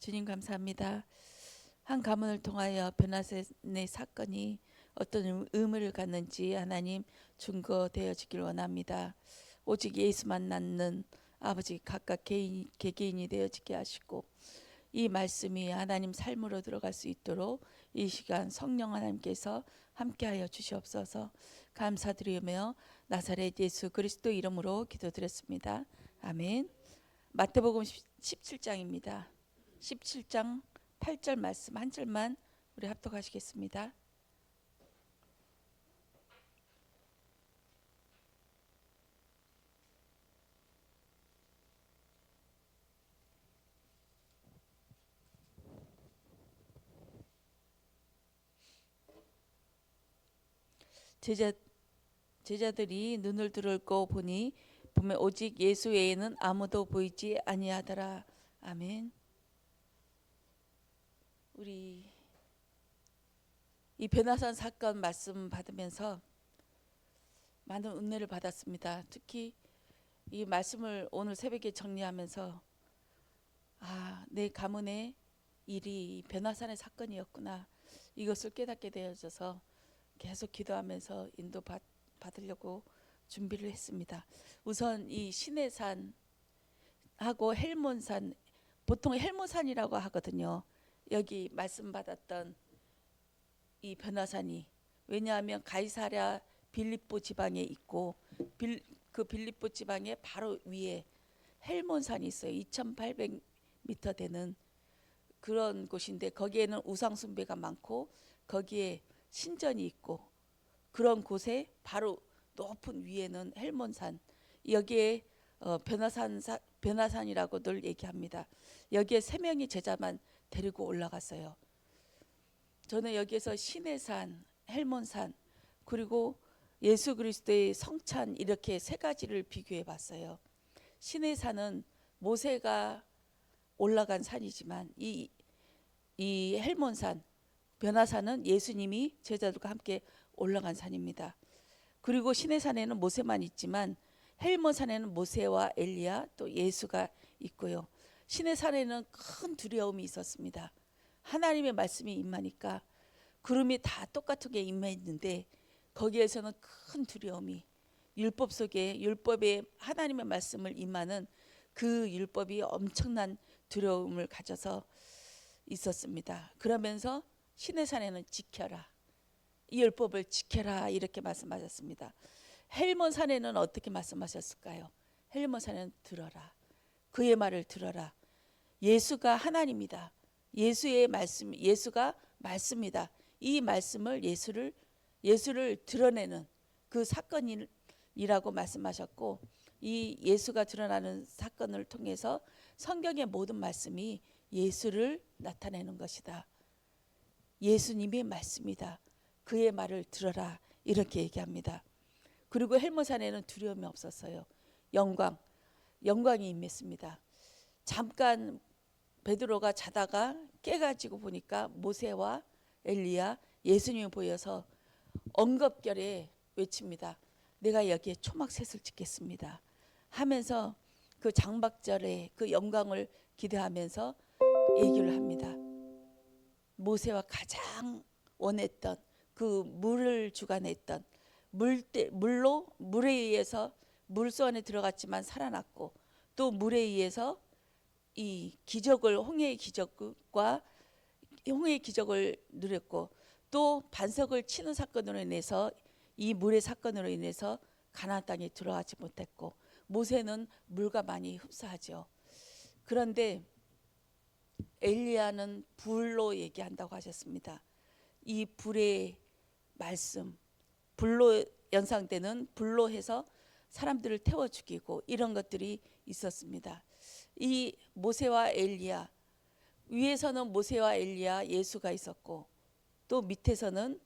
주님 감사합니다. 한 가문을 통하여 베나셋의 사건이 어떤 의- 의미를 갖는지 하나님 증거되어 지길 원합니다. 오직 예수만 낳는 아버지 각각 개인 개개인이 되어지게 하시고 이 말씀이 하나님 삶으로 들어갈 수 있도록 이 시간 성령 하나님께서 함께하여 주시옵소서 감사드리며 나사렛 예수 그리스도 이름으로 기도드렸습니다. 아멘. 마태복음 17장입니다. 17장 8절 말씀 한 절만 우리 합독하시겠습니다. 제자 제자들이 눈을 들고 보니 보면 오직 예수 외에는 아무도 보이지 아니하더라. 아멘. 우리 이 변화산 사건 말씀 받으면서 많은 은혜를 받았습니다. 특히 이 말씀을 오늘 새벽에 정리하면서 아, 내 가문의 일이 변화산의 사건이었구나. 이것을 깨닫게 되어져서 계속 기도하면서 인도 받, 받으려고 준비를 했습니다. 우선 이 신해산 하고 헬몬산 보통 헬몬산이라고 하거든요. 여기 말씀 받았던 이 변화산이 왜냐하면 가이사랴 빌립보 지방에 있고 빌, 그 빌립보 지방의 바로 위에 헬몬산이 있어요. 2,800m 되는 그런 곳인데 거기에는 우상 숭배가 많고 거기에 신전이 있고 그런 곳에 바로 높은 위에는 헬몬산 여기에 어, 변화산 사, 변화산이라고들 얘기합니다. 여기에 세 명의 제자만 데리고 올라갔어요. 저는 여기에서 신해산, 헬몬산 그리고 예수 그리스도의 성찬 이렇게 세 가지를 비교해 봤어요. 신해산은 모세가 올라간 산이지만 이, 이 헬몬산, 변화산은 예수님이 제자들과 함께 올라간 산입니다. 그리고 신해산에는 모세만 있지만 헬몬산에는 모세와 엘리야 또 예수가 있고요. 신해산에는 큰 두려움이 있었습니다. 하나님의 말씀이 임하니까 구름이 다 똑같은 게 임했는데 거기에서는 큰 두려움이 율법 속에 율법에 하나님의 말씀을 임하는 그 율법이 엄청난 두려움을 가져서 있었습니다. 그러면서 신해산에는 지켜라. 이 율법을 지켜라 이렇게 말씀하셨습니다. 헬몬 산에는 어떻게 말씀하셨을까요? 헬몬 산에는 들어라. 그의 말을 들어라. 예수가 하나님이다. 예수의 말씀, 예수가 말씀이다. 이 말씀을 예수를 예수를 드러내는 그 사건이라고 말씀하셨고 이 예수가 드러나는 사건을 통해서 성경의 모든 말씀이 예수를 나타내는 것이다. 예수님의 말씀이다. 그의 말을 들어라. 이렇게 얘기합니다. 그리고 헬모산에는 두려움이 없었어요. 영광, 영광이 임했습니다. 잠깐 베드로가 자다가 깨가지고 보니까 모세와 엘리야, 예수님이 보여서 엉겁결에 외칩니다. 내가 여기에 초막셋을 짓겠습니다. 하면서 그 장박절에 그 영광을 기대하면서 얘기를 합니다. 모세와 가장 원했던 그 물을 주관했던 물때 물로 물에 의해서 물소 안에 들어갔지만 살아났고 또 물에 의해서 이 기적을 홍해의 기적과 홍해의 기적을 누렸고 또 반석을 치는 사건으로 인해서 이 물의 사건으로 인해서 가나안 땅에 들어가지 못했고 모세는 물과 많이 흡사하죠. 그런데 엘리야는 불로 얘기한다고 하셨습니다. 이 불의 말씀, 불로 연상되는 불로 해서 사람들을 태워 죽이고 이런 것들이 있었습니다. 이 모세와 엘리야 위에서는 모세와 엘리야 예수가 있었고 또 밑에서는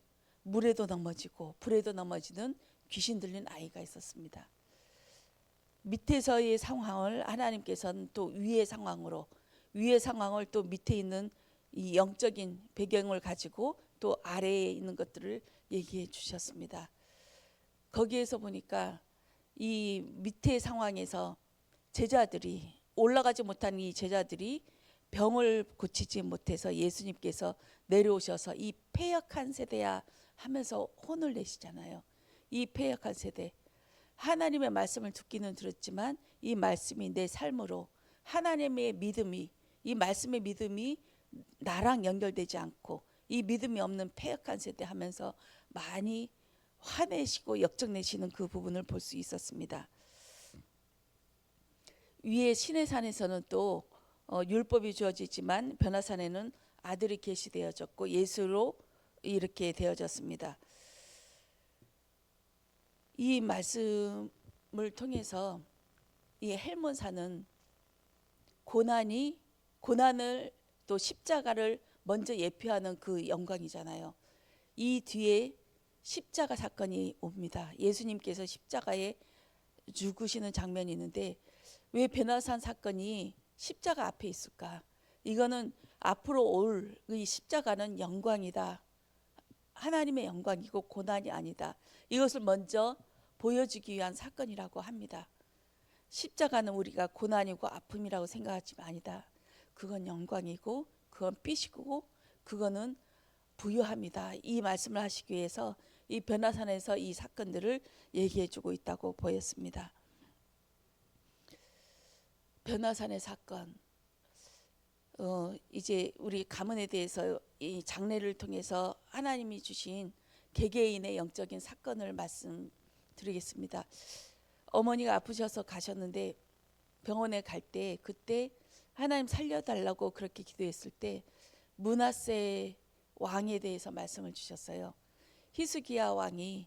물에도 넘어지고 불에도 넘어지는 귀신 들린 아이가 있었습니다. 밑에서의 상황을 하나님께서는 또 위의 상황으로 위의 상황을 또 밑에 있는 이 영적인 배경을 가지고 또 아래에 있는 것들을 얘기해 주셨습니다. 거기에서 보니까 이 밑에 상황에서 제자들이 올라가지 못한 이 제자들이 병을 고치지 못해서 예수님께서 내려오셔서 이 폐역한 세대야 하면서 혼을 내시잖아요. 이 폐역한 세대 하나님의 말씀을 듣기는 들었지만 이 말씀이 내 삶으로 하나님의 믿음이 이 말씀의 믿음이 나랑 연결되지 않고 이 믿음이 없는 폐역한 세대 하면서 많이 화내시고 역정내시는 그 부분을 볼 수 있었습니다. 위에 시내산에서는 또 어, 율법이 주어지지만 변화산에는 아들이 계시되어졌고 예수로 이렇게 되어졌습니다. 이 말씀을 통해서 이 헬몬산은 고난이 고난을 또 십자가를 먼저 예표하는 그 영광이잖아요. 이 뒤에 십자가 사건이 옵니다. 예수님께서 십자가에 죽으시는 장면이 있는데 왜 베나산 사건이 십자가 앞에 있을까? 이거는 앞으로 올 이 십자가는 영광이다. 하나님의 영광이고 고난이 아니다. 이것을 먼저 보여주기 위한 사건이라고 합니다. 십자가는 우리가 고난이고 아픔이라고 생각하지 아니다. 그건 영광이고 그건 삐시고 그거는 부유합니다. 이 말씀을 하시기 위해서 이 변화산에서 이 사건들을 얘기해 주고 있다고 보였습니다. 변화산의 사건 어, 이제 우리 가문에 대해서 이 장례를 통해서 하나님이 주신 개개인의 영적인 사건을 말씀드리겠습니다. 어머니가 아프셔서 가셨는데 병원에 갈 때 그때 하나님 살려달라고 그렇게 기도했을 때 문하세 왕에 대해서 말씀을 주셨어요. 히스기야 왕이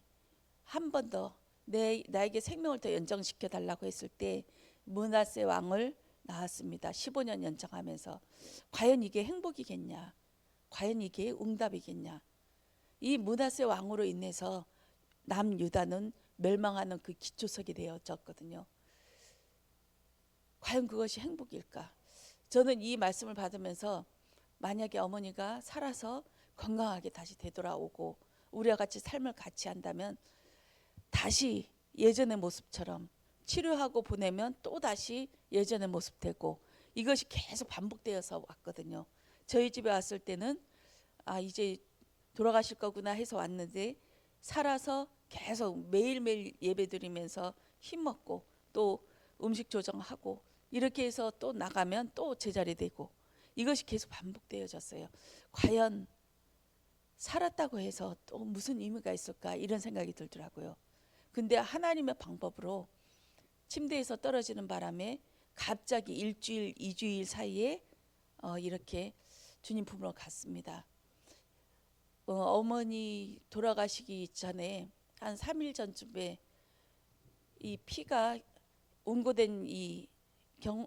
한 번 더 내 나에게 생명을 더 연장시켜 달라고 했을 때 문하세 왕을 낳았습니다. 15년 연장하면서 과연 이게 행복이겠냐? 과연 이게 응답이겠냐? 이 문하세 왕으로 인해서 남유다는 멸망하는 그 기초석이 되어졌거든요. 과연 그것이 행복일까? 저는 이 말씀을 받으면서 만약에 어머니가 살아서 건강하게 다시 되돌아오고 우리와 같이 삶을 같이 한다면 다시 예전의 모습처럼 치료하고 보내면 또 다시 예전의 모습 되고 이것이 계속 반복되어서 왔거든요. 저희 집에 왔을 때는 아 이제 돌아가실 거구나 해서 왔는데 살아서 계속 매일매일 예배드리면서 힘먹고 또 음식 조정하고 이렇게 해서 또 나가면 또 제자리 되고 이것이 계속 반복되어졌어요. 과연 살았다고 해서 또 무슨 의미가 있을까 이런 생각이 들더라고요. 근데 하나님의 방법으로 침대에서 떨어지는 바람에 갑자기 일주일, 이주일 사이에 어, 이렇게 주님 품으로 갔습니다. 어, 어머니 돌아가시기 전에 한 3일 전쯤에 이 피가 운고된 이 경,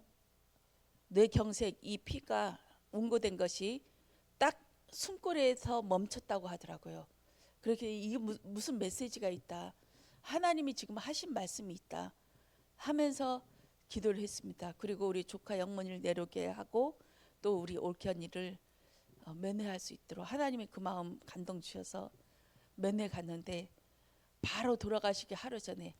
뇌경색 이 피가 운고된 것이 딱 숨골에서 멈췄다고 하더라고요. 그렇게 이게 무- 무슨 메시지가 있다. 하나님이 지금 하신 말씀이 있다. 하면서 기도를 했습니다. 그리고 우리 조카 영문이를 내려오게 하고 또 우리 올케 언니를 어, 면회할 수 있도록 하나님이 그 마음 감동 주셔서 면회 갔는데 바로 돌아가시기 하루 전에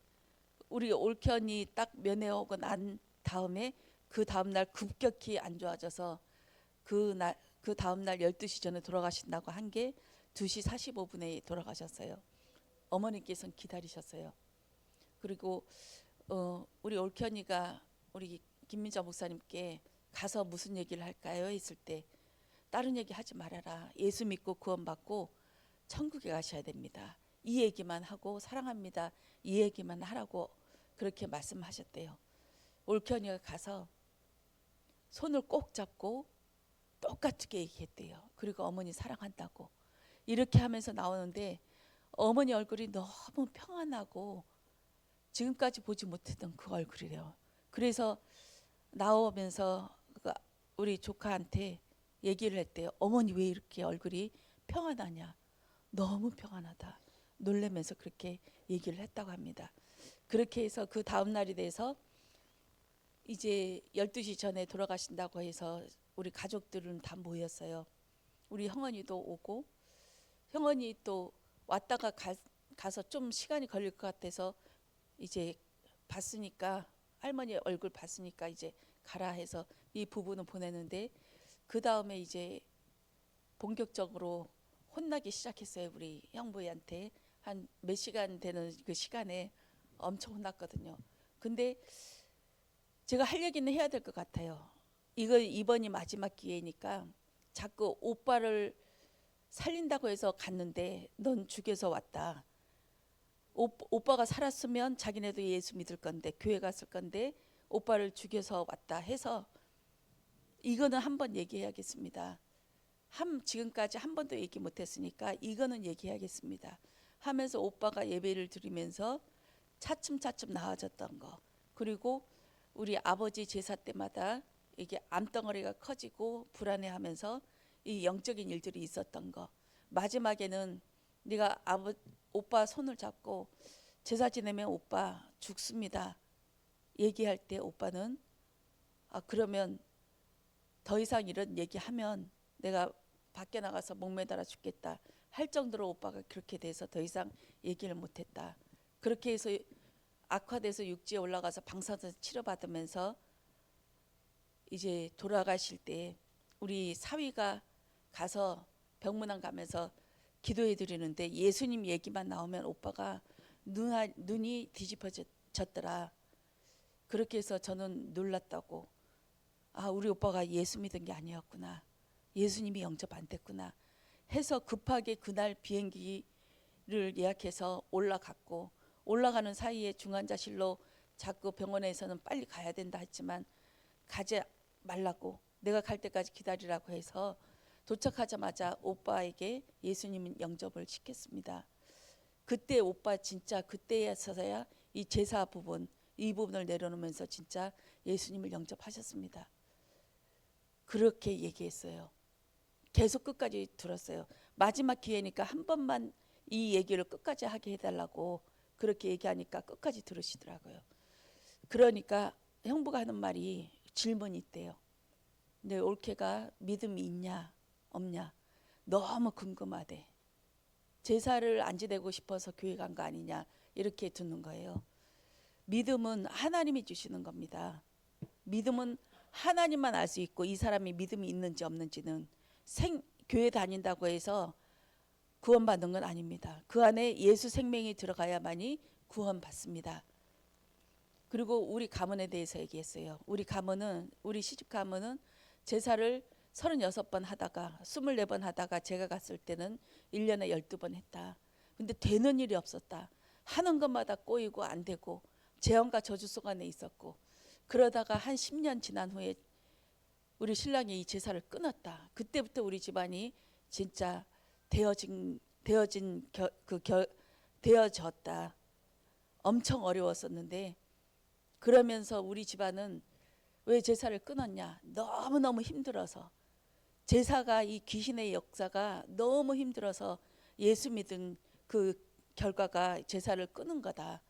우리 올케 언니 딱 면회 오고 난 다음에 그 다음 날 급격히 안 좋아져서 그날 그 다음 날 12시 전에 돌아가신다고 한 게 2시 45분에 돌아가셨어요. 어머니께서는 기다리셨어요. 그리고 어, 우리 올케 언니가 우리 김민자 목사님께 가서 무슨 얘기를 할까요? 했을 때 다른 얘기 하지 말아라. 예수 믿고 구원받고 천국에 가셔야 됩니다. 이 얘기만 하고 사랑합니다. 이 얘기만 하라고 그렇게 말씀하셨대요. 올케 언니가 가서 손을 꼭 잡고 똑같게 얘기했대요. 그리고 어머니 사랑한다고 이렇게 하면서 나오는데 어머니 얼굴이 너무 평안하고 지금까지 보지 못했던 그 얼굴이래요. 그래서 나오면서 그 우리 조카한테 얘기를 했대요. 어머니 왜 이렇게 얼굴이 평안하냐? 너무 평안하다. 놀래면서 그렇게 얘기를 했다고 합니다. 그렇게 해서 그 다음 날이 돼서 이제 12시 전에 돌아가신다고 해서 우리 가족들은 다 모였어요. 우리 형언니도 오고 형언니 또 왔다가 가, 가서 좀 시간이 걸릴 것 같아서 이제 봤으니까 할머니 얼굴 봤으니까 이제 가라 해서 이 부부는 보내는데 그 다음에 이제 본격적으로 혼나기 시작했어요. 우리 형부한테 한 몇 시간 되는 그 시간에 엄청 혼났거든요. 근데 제가 할 얘기는 해야 될 것 같아요. 이거 이번이 마지막 기회니까 자꾸 오빠를 살린다고 해서 갔는데 넌 죽여서 왔다. 오, 오빠가 살았으면 자기네도 예수 믿을 건데 교회 갔을 건데 오빠를 죽여서 왔다 해서 이거는 한번 얘기해야겠습니다. 한 지금까지 한 번도 얘기 못 했으니까 이거는 얘기해야겠습니다. 하면서 오빠가 예배를 드리면서 차츰차츰 나아졌던 거 그리고 우리 아버지 제사 때마다 이게 암덩어리가 커지고 불안해하면서 이 영적인 일들이 있었던 거 마지막에는 네가 아버 오빠 손을 잡고 제사 지내면 오빠 죽습니다. 얘기할 때 오빠는 아 그러면 더 이상 이런 얘기하면 내가 밖에 나가서 목매달아 죽겠다 할 정도로 오빠가 그렇게 돼서 더 이상 얘기를 못했다. 그렇게 해서 악화돼서 육지에 올라가서 방사선 치료받으면서 이제 돌아가실 때 우리 사위가 가서 병문안 가면서 기도해 드리는데 예수님 얘기만 나오면 오빠가 눈, 눈이 뒤집어졌더라. 그렇게 해서 저는 놀랐다고. 아, 우리 오빠가 예수 믿은 게 아니었구나. 예수님이 영접 안 됐구나. 해서 급하게 그날 비행기를 예약해서 올라갔고 올라가는 사이에 중환자실로 자꾸 병원에서는 빨리 가야 된다 했지만 가지 말라고 내가 갈 때까지 기다리라고 해서 도착하자마자 오빠에게 예수님은 영접을 시켰습니다. 그때 오빠 진짜 그때에서야 이 제사 부분 이 부분을 내려놓으면서 진짜 예수님을 영접하셨습니다. 그렇게 얘기했어요. 계속 끝까지 들었어요. 마지막 기회니까 한 번만 이 얘기를 끝까지 하게 해달라고 그렇게 얘기하니까 끝까지 들으시더라고요. 그러니까 형부가 하는 말이 질문이 있대요. 내 올케가 믿음이 있냐 없냐 너무 궁금하대. 제사를 안 지내고 싶어서 교회 간 거 아니냐 이렇게 듣는 거예요. 믿음은 하나님이 주시는 겁니다. 믿음은 하나님만 알 수 있고 이 사람이 믿음이 있는지 없는지는 생 교회 다닌다고 해서 구원받는 건 아닙니다. 그 안에 예수 생명이 들어가야만이 구원받습니다. 그리고 우리 가문에 대해서 얘기했어요. 우리 가문은 우리 시집 가문은 제사를 36번 하다가 24번 하다가 제가 갔을 때는 1년에 12번 했다. 근데 되는 일이 없었다. 하는 것마다 꼬이고 안 되고 재앙과 저주 속 안에 있었고 그러다가 한 10년 지난 후에 우리 신랑이 이 제사를 끊었다. 그때부터 우리 집안이 진짜 되어진 되어진 겨, 그 겨, 되어졌다. 엄청 어려웠었는데 그러면서 우리 집안은 왜 제사를 끊었냐? 너무 너무 힘들어서 제사가 이 귀신의 역사가 너무 힘들어서 예수 믿은 그 결과가 제사를 끊은 거다.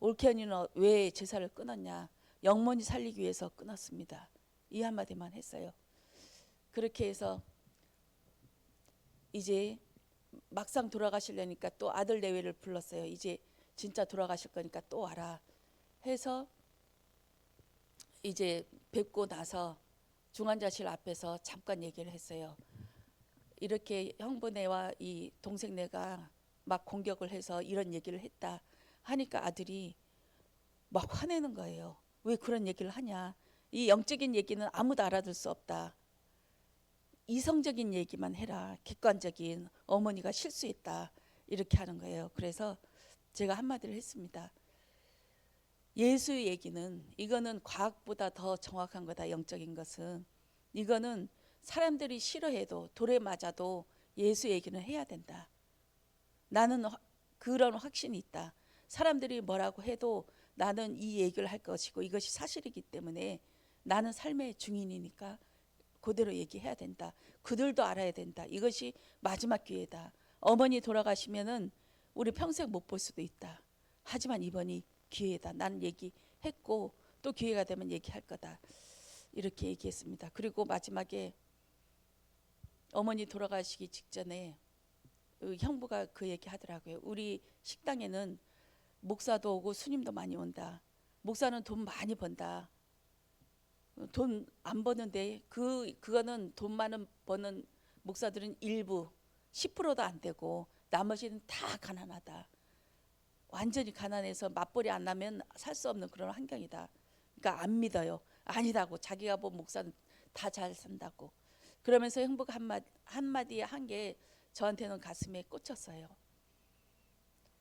올케언니는 왜 제사를 끊었냐? 영혼이 살리기 위해서 끊었습니다. 이 한마디만 했어요. 그렇게 해서 이제 막상 돌아가시려니까 또 아들 내외를 불렀어요. 이제 진짜 돌아가실 거니까 또 와라. 해서 이제 뵙고 나서 중환자실 앞에서 잠깐 얘기를 했어요. 이렇게 형부네와 이 동생네가 막 공격을 해서 이런 얘기를 했다 하니까 아들이 막 화내는 거예요. 왜 그런 얘기를 하냐? 이 영적인 얘기는 아무도 알아들 수 없다. 이성적인 얘기만 해라. 객관적인 어머니가 실수했다. 이렇게 하는 거예요. 그래서 제가 한마디를 했습니다. 예수 얘기는 이거는 과학보다 더 정확한 거다. 영적인 것은 이거는 사람들이 싫어해도 돌에 맞아도 예수 얘기는 해야 된다. 나는 화- 그런 확신이 있다. 사람들이 뭐라고 해도 나는 이 얘기를 할 것이고 이것이 사실이기 때문에 나는 삶의 중인이니까 그대로 얘기해야 된다. 그들도 알아야 된다. 이것이 마지막 기회다. 어머니 돌아가시면은 우리 평생 못 볼 수도 있다. 하지만 이번이 기회다. 나는 얘기했고 또 기회가 되면 얘기할 거다. 이렇게 얘기했습니다. 그리고 마지막에 어머니 돌아가시기 직전에 그 형부가 그 얘기 하더라고요. 우리 식당에는 목사도 오고 스님도 많이 온다. 목사는 돈 많이 번다. 돈 안 버는데 그 그거는 돈 많은 버는 목사들은 일부 10%도 안 되고 나머지는 다 가난하다. 완전히 가난해서 맞벌이 안 하면 살 수 없는 그런 환경이다. 그러니까 안 믿어요. 아니라고 자기가 본 목사는 다 잘 산다고. 그러면서 행복 한마디 한마디에 한 게 저한테는 가슴에 꽂혔어요.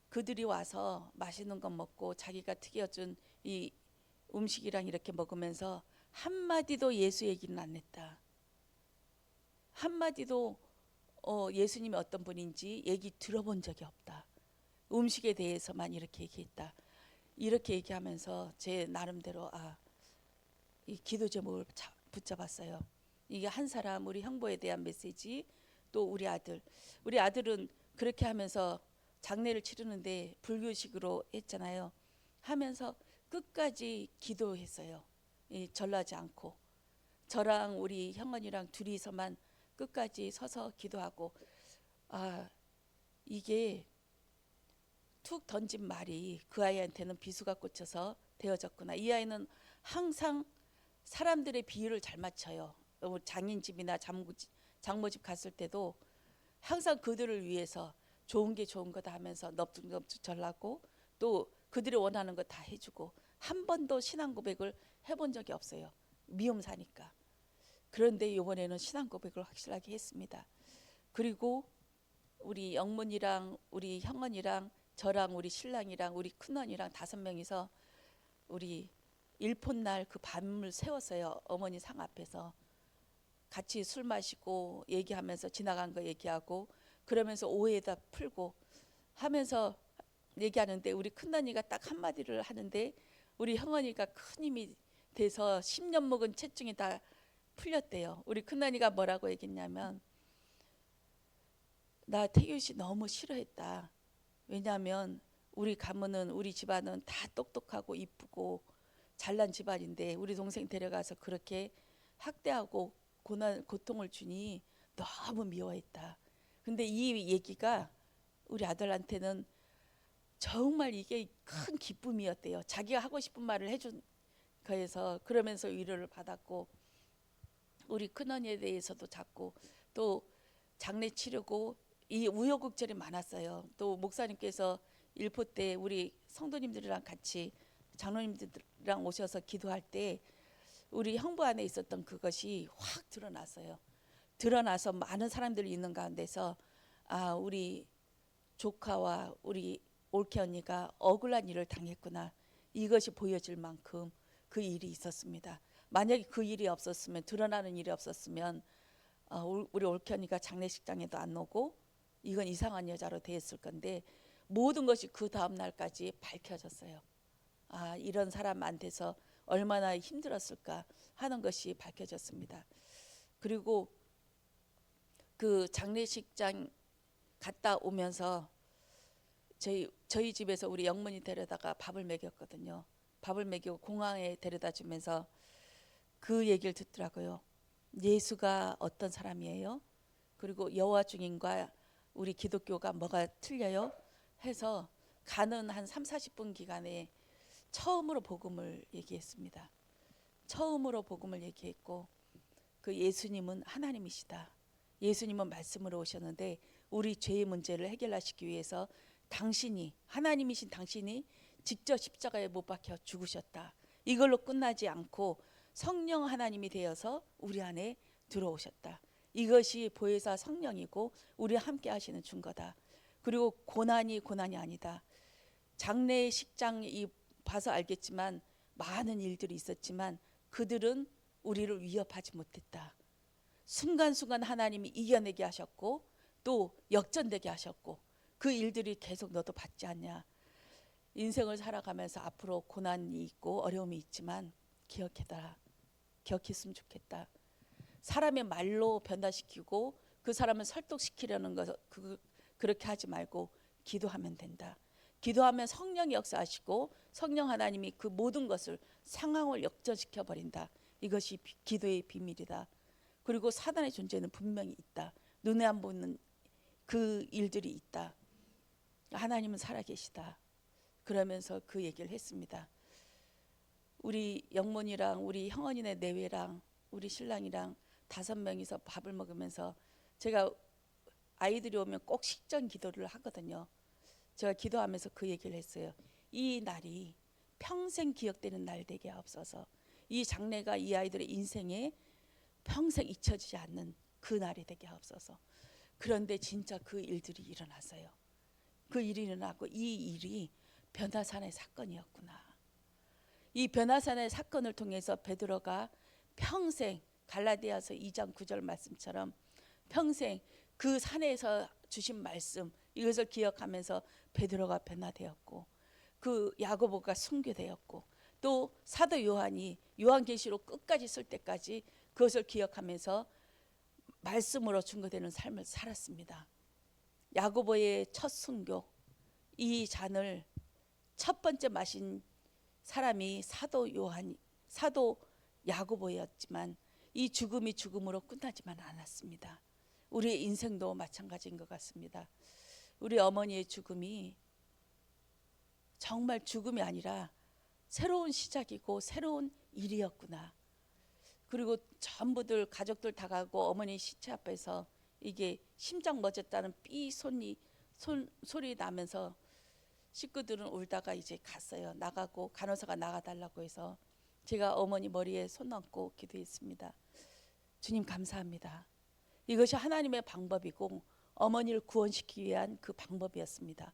그들이 와서 맛있는 거 먹고 자기가 튀겨준 이 음식이랑 이렇게 먹으면서 한마디도 예수 얘기는 안 했다. 한마디도 어, 예수님이 어떤 분인지 얘기 들어본 적이 없다. 음식에 대해서만 이렇게 얘기했다. 이렇게 얘기하면서 제 나름대로 아, 이 기도 제목을 자- 붙잡았어요. 이게 한 사람 우리 형부에 대한 메시지 또 우리 아들 우리 아들은 그렇게 하면서 장례를 치르는데 불교식으로 했잖아요. 하면서 끝까지 기도했어요. 이 전라지 않고 저랑 우리 형언이랑 둘이서만 끝까지 서서 기도하고 아 이게 툭 던진 말이 그 아이한테는 비수가 꽂혀서 되어졌구나. 이 아이는 항상 사람들의 비유를 잘 맞춰요. 어, 장인집이나 장모, 장모집 갔을 때도 항상 그들을 위해서 좋은 게 좋은 거다 하면서 넙죽넙죽 전하고 또 그들이 원하는 거 다 해주고 한 번도 신앙 고백을 해본 적이 없어요. 미움 사니까. 그런데 이번에는 신앙 고백을 확실하게 했습니다. 그리고 우리 영문이랑 우리 형언이랑 저랑 우리 신랑이랑 우리 큰언이랑 다섯 명이서 우리 일폰날 그 밤을 세웠어요. 어머니 상 앞에서 같이 술 마시고 얘기하면서 지나간 거 얘기하고 그러면서 오해다 풀고 하면서 얘기하는데 우리 큰언니가 딱 한마디를 하는데 우리 형언니가 큰 힘이 돼서 10년 먹은 채증이 다 풀렸대요. 우리 큰언니가 뭐라고 얘기했냐면 나 태규 씨 너무 싫어했다. 왜냐하면 우리 가문은 우리 집안은 다 똑똑하고 이쁘고 잘난 집안인데 우리 동생 데려가서 그렇게 학대하고 고난 고통을 주니 너무 미워했다. 근데 이 얘기가 우리 아들한테는 정말 이게 큰 기쁨이었대요. 자기가 하고 싶은 말을 해준 거에서 그러면서 위로를 받았고 우리 큰언니에 대해서도 자꾸 또 장례 치르고 이 우여곡절이 많았어요. 또 목사님께서 일포 때 우리 성도님들이랑 같이 장로님들이랑 오셔서 기도할 때 우리 형부 안에 있었던 그것이 확 드러났어요. 드러나서 많은 사람들이 있는 가운데서 아 우리 조카와 우리 올케 언니가 억울한 일을 당했구나 이것이 보여질 만큼 그 일이 있었습니다. 만약에 그 일이 없었으면 드러나는 일이 없었으면 어, 울- 우리 올케 언니가 장례식장에도 안 오고 이건 이상한 여자로 되었을 건데 모든 것이 그 다음 날까지 밝혀졌어요. 아 이런 사람한테서 얼마나 힘들었을까 하는 것이 밝혀졌습니다. 그리고 그 장례식장 갔다 오면서 저희 저희 집에서 우리 영문이 데려다가 밥을 먹였거든요. 밥을 먹이고 공항에 데려다 주면서 그 얘기를 듣더라고요. 예수가 어떤 사람이에요? 그리고 여호와 중인과 우리 기독교가 뭐가 틀려요? 해서 가는 한 3, 40분 기간에 처음으로 복음을 얘기했습니다. 처음으로 복음을 얘기했고 그 예수님은 하나님이시다. 예수님은 말씀으로 오셨는데 우리 죄의 문제를 해결하시기 위해서 당신이 하나님이신 당신이 직접 십자가에 못 박혀 죽으셨다. 이걸로 끝나지 않고 성령 하나님이 되어서 우리 안에 들어오셨다. 이것이 보혜사 성령이고 우리 함께 하시는 증거다. 그리고 고난이 고난이 아니다. 장례식장 이 봐서 알겠지만 많은 일들이 있었지만 그들은 우리를 위협하지 못했다. 순간순간 하나님이 이겨내게 하셨고 또 역전되게 하셨고 그 일들이 계속 너도 받지 않냐. 인생을 살아가면서 앞으로 고난이 있고 어려움이 있지만 기억해라. 기억했으면 좋겠다. 사람의 말로 변화시키고 그 사람을 설득시키려는 것 그, 그렇게 하지 말고 기도하면 된다. 기도하면 성령이 역사하시고 성령 하나님이 그 모든 것을 상황을 역전시켜 버린다. 이것이 비- 기도의 비밀이다. 그리고 사단의 존재는 분명히 있다. 눈에 안 보이는 그 일들이 있다. 하나님은 살아계시다. 그러면서 그 얘기를 했습니다. 우리 영문이랑 우리 형언이네 내외랑 우리 신랑이랑 다섯 명이서 밥을 먹으면서 제가 아이들이 오면 꼭 식전 기도를 하거든요. 제가 기도하면서 그 얘기를 했어요. 이 날이 평생 기억되는 날 되게 하옵소서. 이 장래가 이 아이들의 인생에 평생 잊혀지지 않는 그 날이 되게 하옵소서. 그런데 진짜 그 일들이 일어났어요. 그 일이 일어나고 이 일이 변화산의 사건이었구나. 이 변화산의 사건을 통해서 베드로가 평생 갈라디아서 2장 9절 말씀처럼 평생 그 산에서 주신 말씀 이것을 기억하면서 베드로가 변화되었고 그 야고보가 순교되었고 또 사도 요한이 요한계시록 끝까지 쓸 때까지 그것을 기억하면서 말씀으로 증거되는 삶을 살았습니다. 야고보의 첫 순교 이 잔을 첫 번째 마신 사람이 사도 요한 사도 야고보였지만 이 죽음이 죽음으로 끝나지만 않았습니다. 우리의 인생도 마찬가지인 것 같습니다. 우리 어머니의 죽음이 정말 죽음이 아니라 새로운 시작이고 새로운 일이었구나. 그리고 전부들 가족들 다 가고 어머니 시체 앞에서 이게 심장 멎었다는 삐 손이 손 소리 나면서 식구들은 울다가 이제 갔어요. 나가고 간호사가 나가달라고 해서 제가 어머니 머리에 손 얹고 기도했습니다. 주님 감사합니다. 이것이 하나님의 방법이고 어머니를 구원시키기 위한 그 방법이었습니다.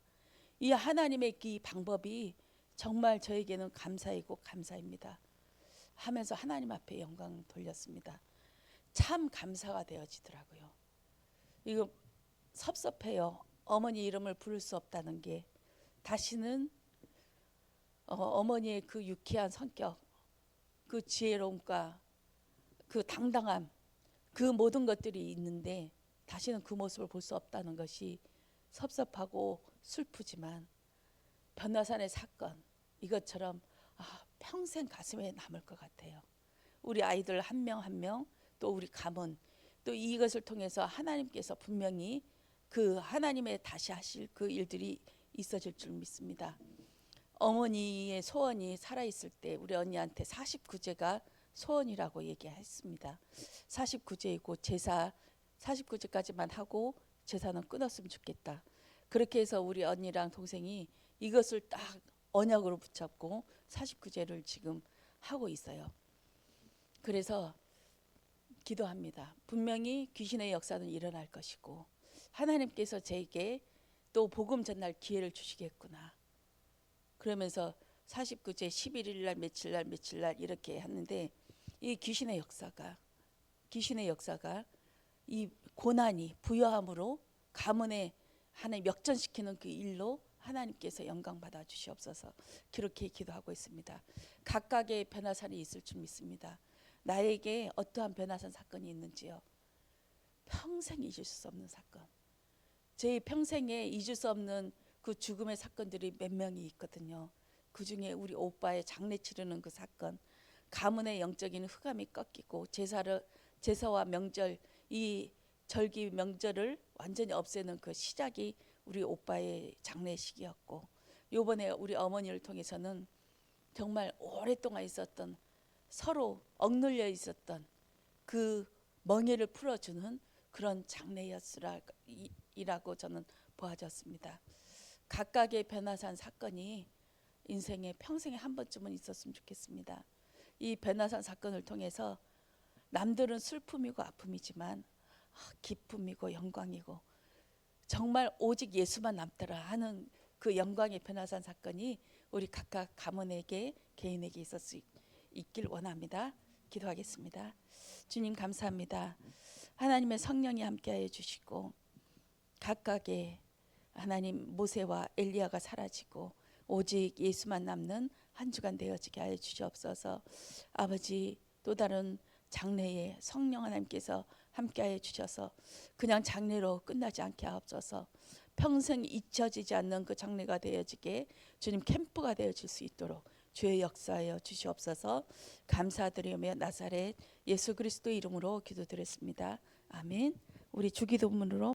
이 하나님의 이 방법이 정말 저에게는 감사이고 감사입니다. 하면서 하나님 앞에 영광 돌렸습니다. 참 감사가 되어지더라고요. 이거 섭섭해요. 어머니 이름을 부를 수 없다는 게 다시는 어, 어머니의 그 유쾌한 성격, 그 지혜로움과 그 당당함, 그 모든 것들이 있는데 다시는 그 모습을 볼 수 없다는 것이 섭섭하고 슬프지만 변화산의 사건 이것처럼 아, 평생 가슴에 남을 것 같아요. 우리 아이들 한 명 한 명 또 우리 가문 또 이것을 통해서 하나님께서 분명히 그 하나님의 다시 하실 그 일들이 있어질 줄 믿습니다. 어머니의 소원이 살아 있을 때 우리 언니한테 49제가 소원이라고 얘기했습니다. 49제이고 제사 49제까지만 하고 제사는 끊었으면 좋겠다. 그렇게 해서 우리 언니랑 동생이 이것을 딱 언약으로 붙잡고 49제를 지금 하고 있어요. 그래서 기도합니다. 분명히 귀신의 역사는 일어날 것이고 하나님께서 제게 또 복음 전날 기회를 주시겠구나. 그러면서 49제 11일 날 며칠 날 며칠 날 이렇게 했는데 이 귀신의 역사가 귀신의 역사가 이 고난이 부여함으로 가문에 하나님 역전시키는 그 일로 하나님께서 영광 받아 주시옵소서 그렇게 기도하고 있습니다. 각각의 변화산이 있을 줄 믿습니다. 나에게 어떠한 변화산 사건이 있는지요. 평생 잊을 수 없는 사건. 제 평생에 잊을 수 없는 그 죽음의 사건들이 몇 명이 있거든요. 그 중에 우리 오빠의 장례 치르는 그 사건, 가문의 영적인 흑암이 꺾이고 제사를 제사와 명절 이 절기 명절을 완전히 없애는 그 시작이 우리 오빠의 장례식이었고 요번에 우리 어머니를 통해서는 정말 오랫동안 있었던 서로 억눌려 있었던 그 멍해를 풀어주는 그런 장례였으라고 저는 보아졌습니다. 각각의 변화산 사건이 인생에 평생에 한 번쯤은 있었으면 좋겠습니다. 이 변화산 사건을 통해서 남들은 슬픔이고 아픔이지만 아, 기쁨이고 영광이고 정말 오직 예수만 남더라 하는 그 영광의 변화산 사건이 우리 각각 가문에게 개인에게 있을 수 있- 있길 원합니다. 기도하겠습니다. 주님 감사합니다. 하나님의 성령이 함께하여 주시고 각각의 하나님 모세와 엘리야가 사라지고 오직 예수만 남는 한 주간 되어지게 하여 주시옵소서. 아버지 또 다른 장래에 성령 하나님께서 함께하여 주셔서 그냥 장례로 끝나지 않게 하옵소서. 평생 잊혀지지 않는 그 장례가 되어지게 주님 캠프가 되어질 수 있도록 주의 역사하여 주시옵소서. 감사드리며 나사렛 예수 그리스도 이름으로 기도드렸습니다. 아멘. 우리 주기도문으로